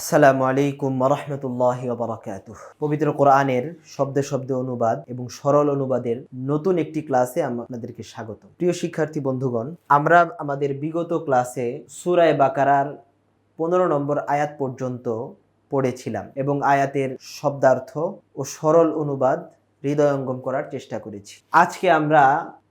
আসসালামু আলাইকুম রহমতুল্লাহ বারাকাত পবিত্র কোরআনের শব্দে শব্দে অনুবাদ এবং সরল অনুবাদের নতুন একটি ক্লাসে আপনাদেরকে স্বাগত প্রিয় শিক্ষার্থী বন্ধুগণ, আমরা আমাদের বিগত ক্লাসে সুরায় বাকারার পনেরো নম্বর আয়াত পর্যন্ত পড়েছিলাম এবং আয়াতের শব্দার্থ ও সরল অনুবাদ হৃদয়ঙ্গম করার চেষ্টা করেছি। আজকে আমরা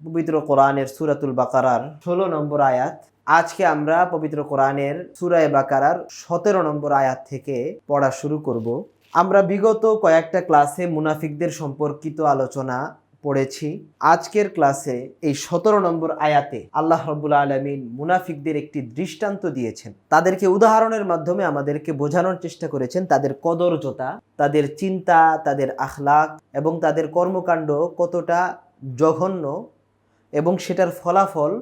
পবিত্র কোরআনের সুরাতুল বাকারার ষোলো নম্বর আয়াত আজকে আমরা পবিত্র কোরআনের সুরায় বাকারার সতেরো নম্বর আয়াত থেকে পড়া শুরু করব। আমরা বিগত কয়েকটা ক্লাসে মুনাফিকদের সম্পর্কিত আলোচনা পড়েছি। আজকের ক্লাসে এই সতেরো নম্বর আয়াতে আল্লাহ রব্বুল আলমিন মুনাফিকদের একটি দৃষ্টান্ত দিয়েছেন। তাদেরকে উদাহরণের মাধ্যমে আমাদেরকে বোঝানোর চেষ্টা করেছেন তাদের কদর্যতা, তাদের চিন্তা, তাদের আখলাক এবং তাদের কর্মকাণ্ড কতটা জঘন্য এবং সেটার ফলাফল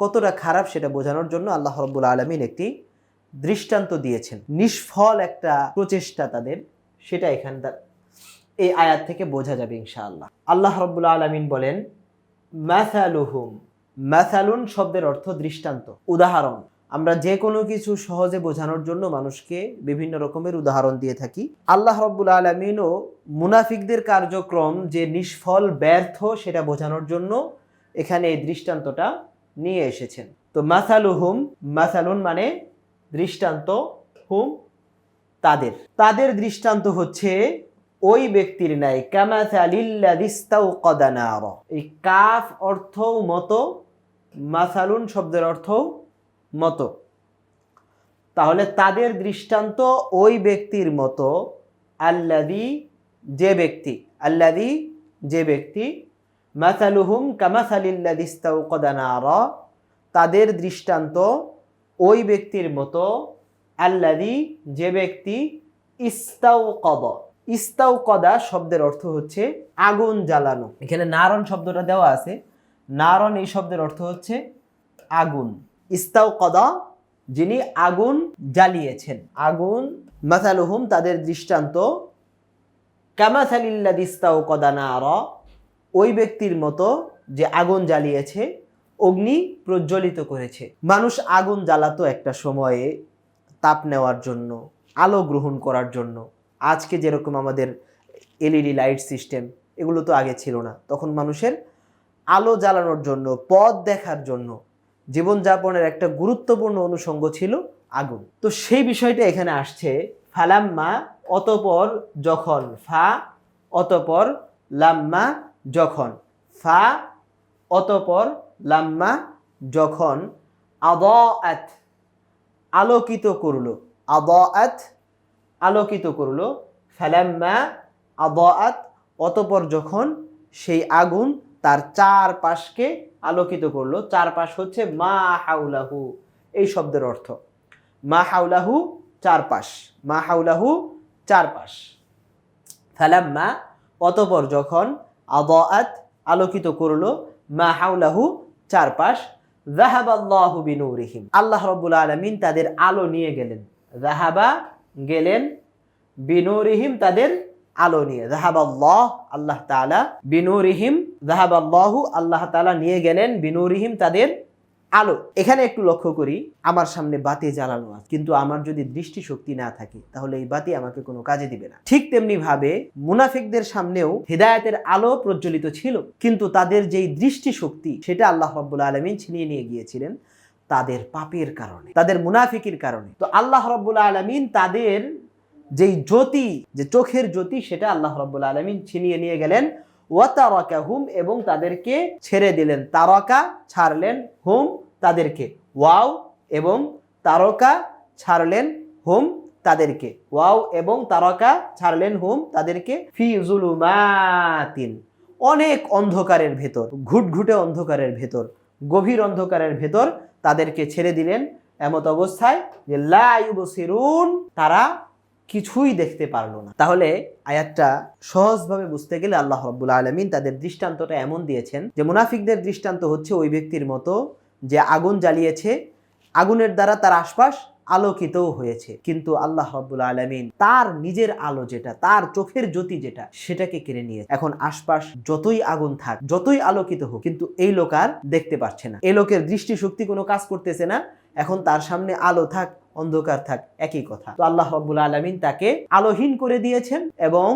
কতটা খারাপ সেটা বোঝানোর জন্য আল্লাহ রব্বুল আলমিন একটি দৃষ্টান্ত দিয়েছেন। নিষ্ফল একটা প্রচেষ্টা তাদের, সেটা এখান এই আয়াত থেকে বোঝা যাবে ইনশাআল্লাহ। আল্লাহ রব্বুল আলমিন বলেন ম্যাথালুহুম ম্যাথালুন শব্দের অর্থ দৃষ্টান্ত। উদাহরণ, আমরা যে কোনো কিছু সহজে বোঝানোর জন্য মানুষকে বিভিন্ন রকমের উদাহরণ দিয়ে থাকি। আল্লাহ রব্বুল আলমিনও মুনাফিকদের কার্যক্রম যে নিষ্ফল, ব্যর্থ সেটা বোঝানোর জন্য এখানে এই দৃষ্টান্তটা নিয়ে এসেছেন। তো মাসালু হুম মাসালুন মানে দৃষ্টান্ত, হুম তাদের। তাদের দৃষ্টান্ত হচ্ছে ওই ব্যক্তির ন্যায় কামাসালিল্লাদিস্তাউ কদানার এই কাফ অর্থ মতো, মাসালুন শব্দের অর্থ মতো। তাহলে তাদের দৃষ্টান্ত ওই ব্যক্তির মতো আল্লাদি যে ব্যক্তি আল্লাদি যে ব্যক্তি মাসালুহুম কামাসালিল্লাদিস্তাউ কদানার তাদের দৃষ্টান্ত ওই ব্যক্তির মতো আল্লাদি যে ব্যক্তি ইস্তাউ কদ ইস্তাউ কদা শব্দের অর্থ হচ্ছে আগুন জ্বালানো। এখানে নারণ শব্দটা দেওয়া আছে। নারণ এই শব্দের অর্থ হচ্ছে আগুন। ইস্তাউ কদা যিনি আগুন জ্বালিয়েছেন। আগুন, মাসালুহুম তাদের দৃষ্টান্ত কামাসালিল্লাদিস্তাউ কদা নার ওই ব্যক্তির মতো যে আগুন জ্বালিয়েছে, অগ্নি প্রজ্বলিত করেছে। মানুষ আগুন জ্বালাতো একটা সময়ে তাপ নেওয়ার জন্য, আলো গ্রহণ করার জন্য। আজকে যেরকম আমাদের এলইডি লাইট সিস্টেম, এগুলো তো আগে ছিল না। তখন মানুষের আলো জ্বালানোর জন্য, পথ দেখার জন্য, জীবনযাপনের একটা গুরুত্বপূর্ণ অনুষঙ্গ ছিল আগুন। তো সেই বিষয়টা এখানে আসছে, ফালাম্মা অতপর যখন ফা, অতপর লাম্মা যখন ফা, অতপর লাম্মা যখন আদাআত আলোকিত করল, আদাআত আলোকিত করল, ফালাম্মা আদাআত, অতপর যখন সেই আগুন তার চারপাশকে আলোকিত করল, চারপাশ হচ্ছে মা হাউলাহু, এই শব্দের অর্থ। মা হাউলাহু চারপাশ, মা হাউলাহু চারপাশ। ফালাম্মা, অতপর যখন আদাআত আলোকিত করল, মা হাউলাহু চারপাশ। জাহাবাল্লাহু বিনুরিহিম। আল্লাহ রাব্বুল আলামিন তাদের আলো নিয়ে গেলেন। জাহাবা গেলেন, বিনুরিহিম তাদের আলো নিয়ে। জাহাবাল্লাহ আল্লাহ তাআলা, বিনুরিহিম জাহাবাল্লাহু আল্লাহ তাআলা নিয়ে গেলেন, বিনুরিহিম তাদের আলো, এখানে একটু লক্ষ্য করি, আমার সামনে বাতি জ্বালানো আছে, কিন্তু আমার যদি দৃষ্টিশক্তি না থাকে, তাহলে এই বাতি আমাকে কোনো কাজে দিবে না। ঠিক তেমনি ভাবে মুনাফিকদের সামনেও হেদায়েতের আলো প্রজ্বলিত ছিল, কিন্তু তাদের যেই দৃষ্টিশক্তি, সেটা আল্লাহ রব্বুল আলমিন ছিনিয়ে নিয়ে গিয়েছিলেন তাদের পাপের কারণে, তাদের মুনাফিকির কারণে। তো আল্লাহ রব্বুল আলমিন তাদের যেই জ্যোতি, যে চোখের জ্যোতি, সেটা আল্লাহ রব্বুল আলমিন ছিনিয়ে নিয়ে গেলেন ওয়াতারাকা হুম এবং তাদেরকে ছেড়ে দিলেন। তারকা ছাড়লেন, হুম তাদেরকে। ওয়াও এবং তারকা ছাড়লেন, হুম তাদেরকে। ওয়াও এবং তারকা ছাড়লেন, হুম তাদেরকে। ফি জুলুমাতিন। অনেক অন্ধকারের ভেতর, ঘুটঘুটে অন্ধকারের ভেতর, গভীর অন্ধকারের ভেতর তাদেরকে ছেড়ে দিলেন। এমত অবস্থায় যে লা ইউবসিরুন, তারা কিছুই দেখতে পারল না। তাহলে আয়াতটা সহজভাবে বুঝতে গেলে আল্লাহ রব্বুল আলমিন তাদের দৃষ্টান্তটা এমন দিয়েছেন যে মুনাফিকদের দৃষ্টান্ত হচ্ছে ওই ব্যক্তির মতো যে আগুন জ্বালিয়েছে, আগুনের দ্বারা তার আশপাশ আলোকিতও হয়েছে। কিন্তু আল্লাহ রব্বুল আলমিন তার নিজের আলো যেটা, তার চোখের জ্যোতি যেটা, সেটাকে কেড়ে নিয়ে এখন আশপাশ যতই আগুন থাক, যতই আলোকিত হোক, কিন্তু এই লোক আর দেখতে পাচ্ছে না। এই লোকের দৃষ্টিশক্তি কোনো কাজ করতেছে না। এখন তার সামনে আলো থাক, অন্ধকার থাক, একই কথা। তো আল্লাহ রব্বুল আলমিন তাকে আলোহীন করে দিয়েছেন এবং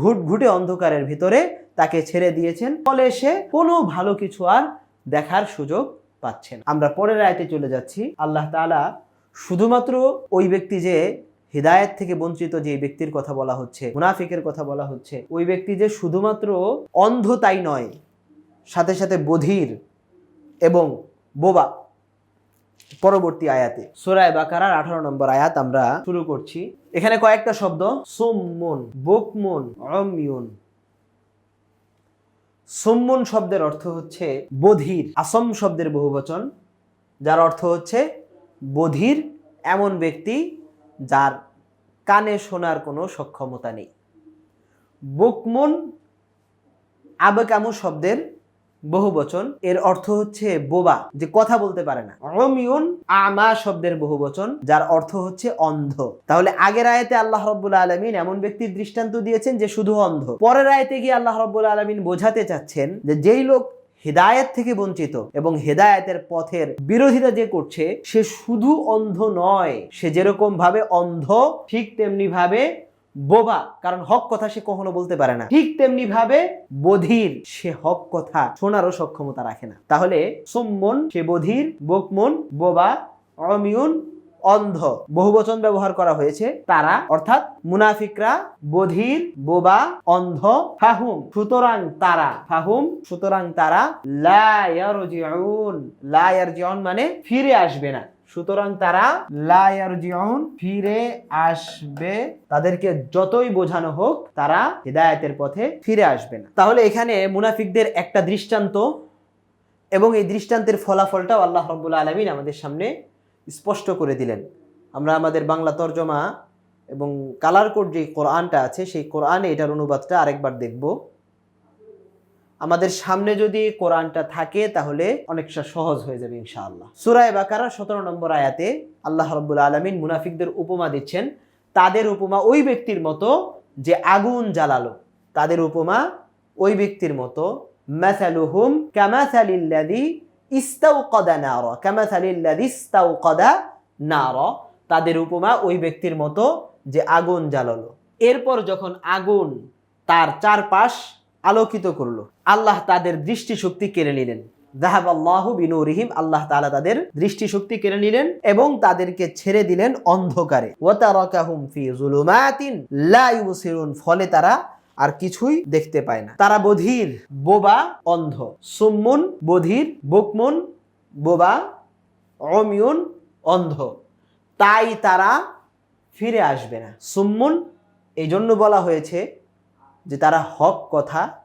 ঘুট ঘুটে অন্ধকারের ভিতরে তাকে ছেড়ে দিয়েছেন। ফলে সে কোনো ভালো কিছু আর দেখার সুযোগ পাচ্ছেন আমরা পরের আয়তে চলে যাচ্ছি। আল্লাহ তাআলা শুধুমাত্র ওই ব্যক্তি যে হৃদায়ত থেকে বঞ্চিত যে ব্যক্তির কথা বলা হচ্ছে, মুনাফিকের কথা বলা হচ্ছে, ওই ব্যক্তি যে শুধুমাত্র অন্ধ তাই নয়, সাথে সাথে বধির এবং বোবা। পরবর্তী আয়াতে, সুরায় বাকারার আঠারো নম্বর আয়াত আমরা শুরু করছি। এখানে কয়েকটা শব্দ, সোমমন, বোকমন অমিউন সম্মন শব্দের অর্থ হচ্ছে বধির, আসম শব্দের বহুবচন, যার অর্থ হচ্ছে বধির এমন ব্যক্তি যার কানে শোনার কোনো সক্ষমতা নেই। বুকমন আবেকামু শব্দের বহুবচন এর অর্থ হচ্ছে বোবা, যে কথা বলতে পারে না। অমিউন আমা শব্দের বহুবচন যার অর্থ হচ্ছে অন্ধ। তাহলে আগের আয়াতে আল্লাহ রব্বুল আলমিন এমন ব্যক্তির দৃষ্টান্ত দিয়েছেন যে শুধু অন্ধ। পরের আয়াতে গিয়ে আল্লাহ রব্বুল আলমিন বোঝাতে চাচ্ছেন যে যেই লোক হেদায়েত থেকে বঞ্চিত এবং হেদায়েতের পথের বিরোধিতা যে করছে, সে শুধু অন্ধ নয়, সে যেরকম ভাবে অন্ধ, ঠিক তেমনি ভাবে বোবা। কারণ হক কথা সে কখনো বলতে পারে না। ঠিক তেমনি ভাবে বধির, সে হক কথা শোনারও সক্ষমতা রাখে না। তাহলে সোম্মন, সে বধির, বোকমন, বোবা অমিউন অন্ধ বহুবচন ব্যবহার করা হয়েছে তারা, অর্থাৎ মুনাফিকরা, বধির, বোবা, অন্ধ, ফাহুম। সুতরাং তারা, ফাহুম, সুতরাং তারা লায়ারজিউন লায়ারজিউন মানে ফিরে আসবে না। সুতরাং তারা লায়ারজিউন ফিরে আসবে। তাদেরকে যতই বোঝানো হোক, তারা হিদায়াতের পথে ফিরে আসবে না। তাহলে এখানে মুনাফিকদের একটা দৃষ্টান্ত এবং এই দৃষ্টান্তের ফলাফলটাও আল্লাহ রব্বুল আলমিন আমাদের সামনে স্পষ্ট করে দিলেন। আমরা আমাদের বাংলা তর্জমা এবং কালার কোড যে কোরআনটা আছে, সেই কোরআনে এটার অনুবাদটা আরেকবার দেখব। আমাদের সামনে যদি কোরআনটা থাকে, তাহলে অনেকটা সহজ হয়ে যাবে ইনশাআল্লাহ। সুরায় বাকারা সতেরো নম্বর আয়াতে আল্লাহ রব্বুল আলমিন মুনাফিকদের উপমা দিচ্ছেন, তাদের উপমা ওই ব্যক্তির মতো যে আগুন জ্বালালো। তাদের উপমা ওই ব্যক্তির মতো, মাসালুহুম কামাসালিল্লাযী ইস্তাউকাদা নারা, কামাসালিল্লাযী ইস্তাউকাদা নারা। তাদের উপমা ওই ব্যক্তির মতো যে আগুন জ্বালালো। এরপর যখন আগুন তার চারপাশ আলোকিত করল, আল্লাহ তাদের দৃষ্টিশক্তি কেড়ে নিলেন। জাহাব আল্লাহু বিনুরিহিম, আল্লাহ তাআলা তাদের দৃষ্টিশক্তি কেড়ে নিলেন এবং তাদেরকে ছেড়ে দিলেন অন্ধকারে। ওয়াতারাকাহুম ফি যুলুমাতিন লা ইউবসিরুন, ফলে তারা আর কিছুই দেখতে পায় না। তারা বধির, বোবা, অন্ধ। সুম্মুন, বধির, বুকমুন, বোবা অমিউন অন্ধ। তাই তারা ফিরে আসবে না। সুম্মুন এই জন্য বলা হয়েছে যে তারা হক কথা,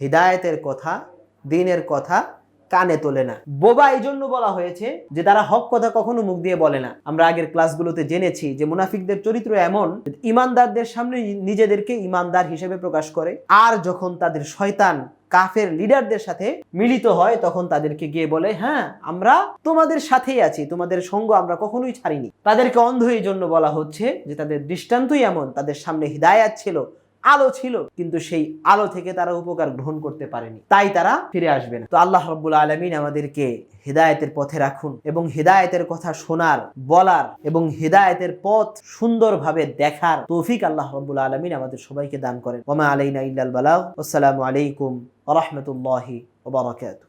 হৃদায়তের কথা, দিনের কথা কানে তোলে না। বোবা এই জন্য বলা হয়েছে যে তারা হক কথা কখনো মুখ দিয়ে বলে না। আমরা আগের ক্লাসগুলোতে জেনেছি যে মুনাফিকদের চরিত্র এমন ইমানদারদের সামনে নিজেদেরকে ইমানদার হিসেবে প্রকাশ করে আর যখন তাদের শয়তান কাফের লিডারদের সাথে মিলিত হয়, তখন তাদেরকে গিয়ে বলে হ্যাঁ আমরা তোমাদের সাথেই আছি, তোমাদের সঙ্গ আমরা কখনোই ছাড়িনি। তাদেরকে অন্ধ এই জন্য বলা হচ্ছে যে তাদের দৃষ্টান্তই এমন, তাদের সামনে হৃদায়াত ছিল। আলো ছিল, কিন্তু সেই আলো থেকে তারা উপকার গ্রহণ করতে পারেনি। তাই তারা ফিরে আসবে না। তো আল্লাহ রব্বুল আলমিন আমাদেরকে হেদায়েতের পথে রাখুন এবং হেদায়েতের কথা শোনার, বলার এবং হেদায়েতের পথ সুন্দরভাবে দেখার তৌফিক আল্লাহ রব্বুল আলমিন আমাদের সবাইকে দান করেন। ওমা আলাইনা ইল্লাল বালাহ আসসালামু আলাইকুম রহমতুল্লাহি ওবরাকাতুহ